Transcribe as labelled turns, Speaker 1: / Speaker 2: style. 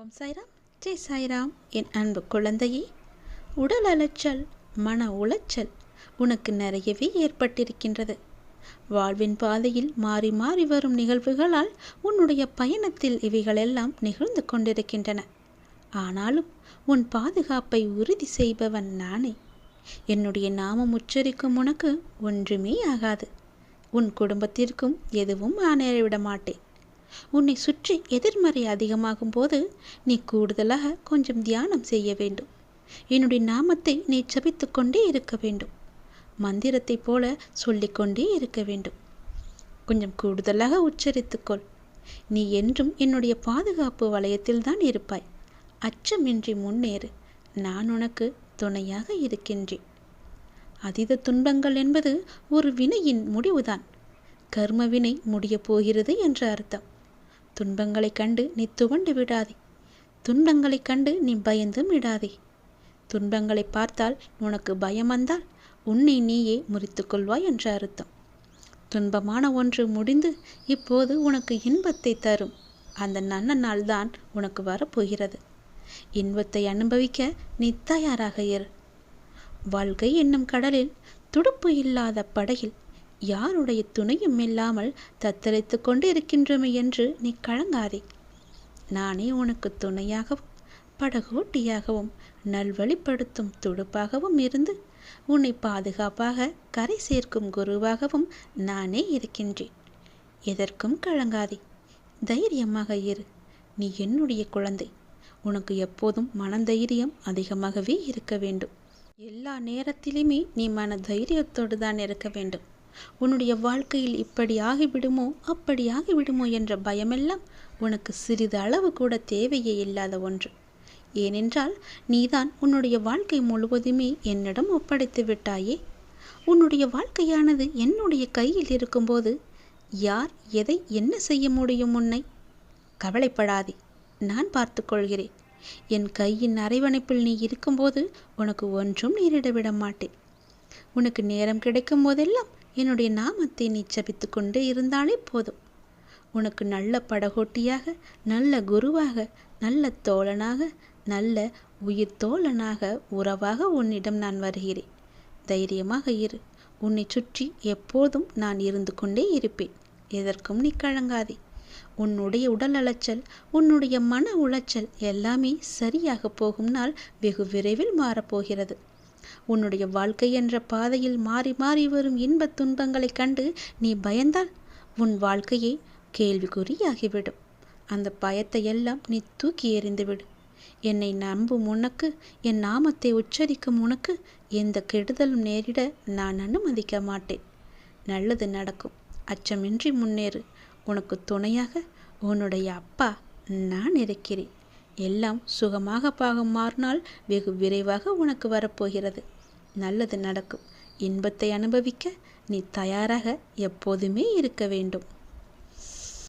Speaker 1: ஓம் சாய்ராம் ஜெய் சாய்ராம் என் அன்பு குழந்தையே உடல் அலைச்சல் மன உளைச்சல் உனக்கு நிறையவே ஏற்பட்டிருக்கின்றது. வாழ்வின் பாதையில் மாறி மாறி வரும் நிகழ்வுகளால் உன்னுடைய பயணத்தில் இவைகளெல்லாம் நிகழ்ந்து கொண்டிருக்கின்றன. ஆனாலும் உன் பாதுகாப்பை உறுதி செய்பவன் நானே. என்னுடைய நாமம் உச்சரிக்கும் உனக்கு ஒன்றுமே ஆகாது. உன் குடும்பத்திற்கும் எதுவும் ஆனேறிவிட மாட்டேன் உன்னை சுற்றி எதிர்மறை அதிகமாகும் போது நீ கூடுதலாக கொஞ்சம் தியானம் செய்ய வேண்டும். என்னுடைய நாமத்தை நீ ஜபித்து கொண்டே இருக்க வேண்டும். மந்திரத்தைப் போல சொல்லிக்கொண்டே இருக்க வேண்டும். கொஞ்சம் கூடுதலாக உச்சரித்துக்கொள் நீ என்றும் என்னுடைய பாதுகாப்பு வளையத்தில் தான் இருப்பாய். அச்சமின்றி முன்னேறு. நான் உனக்கு துணையாக இருக்கின்றேன். அதீத துன்பங்கள் என்பது ஒரு வினையின் முடிவுதான். கர்ம வினை முடியப் போகிறது என்ற அர்த்தம். துன்பங்களைக் கண்டு நீ துவண்டு விடாதே. துன்பங்களைக் கண்டு நீ பயந்தும் விடாதே. துன்பங்களை பார்த்தால் உனக்கு பயம் வந்தால் உன்னை நீயே முறித்து கொள்வாய் என்ற அர்த்தம். துன்பமான ஒன்று முடிந்து இப்போது உனக்கு இன்பத்தை தரும். அந்த நல்ல நாள் தான் உனக்கு வரப்போகிறது. இன்பத்தை அனுபவிக்க நீ தயாராக இரு. வாழ்க்கை என்னும் கடலில் துடுப்பு இல்லாத படையில் யாருடைய துணையும் இல்லாமல் தத்தளித்து கொண்டு இருக்கின்றோமே என்று நீ கலங்காதே. நானே உனக்கு துணையாகவும் படகோட்டியாகவும் நல்வழிப்படுத்தும் துடுப்பாகவும் இருந்து உன்னை பாதுகாப்பாக கரை சேர்க்கும் குருவாகவும் நானே இருக்கின்றேன். எதற்கும் கலங்காதே. தைரியமாக இரு. நீ என்னுடைய குழந்தை. உனக்கு எப்போதும் மனதைரியம் அதிகமாகவே இருக்க வேண்டும். எல்லா நேரத்திலுமே நீ மன தைரியத்தோடு தான் இருக்க வேண்டும். உன்னுடைய வாழ்க்கையில் இப்படி ஆகிவிடுமோ அப்படி ஆகிவிடுமோ என்ற பயமெல்லாம் உனக்கு சிறிது அளவு கூட தேவையே இல்லாத ஒன்று. ஏனென்றால் நீதான் உன்னுடைய வாழ்க்கை முழுவதுமே என்னிடம் ஒப்படைத்து விட்டாயே. உன்னுடைய வாழ்க்கையானது என்னுடைய கையில் இருக்கும்போது யார் எதை என்ன செய்ய முடியும் உன்னை? கவலைப்படாதே நான் பார்த்துக்கொள்கிறேன். என் கையின் அரைவணைப்பில் நீ இருக்கும்போது உனக்கு ஒன்றும் நேரிட விட மாட்டேன் உனக்கு நேரம் கிடைக்கும் போதெல்லாம் என்னுடைய நாமத்தை நீ ஜபித்து கொண்டு இருந்தாலே போதும். உனக்கு நல்ல படகோட்டியாக நல்ல குருவாக நல்ல தோழனாக நல்ல உயிர் தோழனாக உறவாக உன்னிடம் நான் வருகிறேன். தைரியமாக இரு. உன்னை சுற்றி எப்போதும் நான் இருந்து கொண்டே இருப்பேன். எதற்கும் நீ கழங்காதே உன்னுடைய உடல் அலைச்சல் உன்னுடைய மன உளைச்சல் எல்லாமே சரியாக போகும் நாள் வெகு விரைவில் மாறப்போகிறது உன்னுடைய வாழ்க்கை என்ற பாதையில் மாறி மாறி வரும் இன்பத் துன்பங்களைக் கண்டு நீ பயந்தால் உன் வாழ்க்கையே கேள்விக்குறியாகிவிடும். அந்த பயத்தை எல்லாம் நீ தூக்கி எறிந்துவிடு. என்னை நம்பும் உனக்கு என் நாமத்தை உச்சரிக்கும் உனக்கு எந்த கெடுதலும் நேரிட நான் அனுமதிக்க மாட்டேன். நல்லது நடக்கும். அச்சமின்றி முன்னேறு. உனக்கு துணையாக உன்னுடைய அப்பா நான் இருக்கிறேன். எல்லாம் சுகமாக பாகம் மாறினால் வெகு விரைவாக உனக்கு வரப்போகிறது. நல்லது நடக்கும். இன்பத்தை அனுபவிக்க நீ தயாராக எப்போதுமே இருக்க வேண்டும்.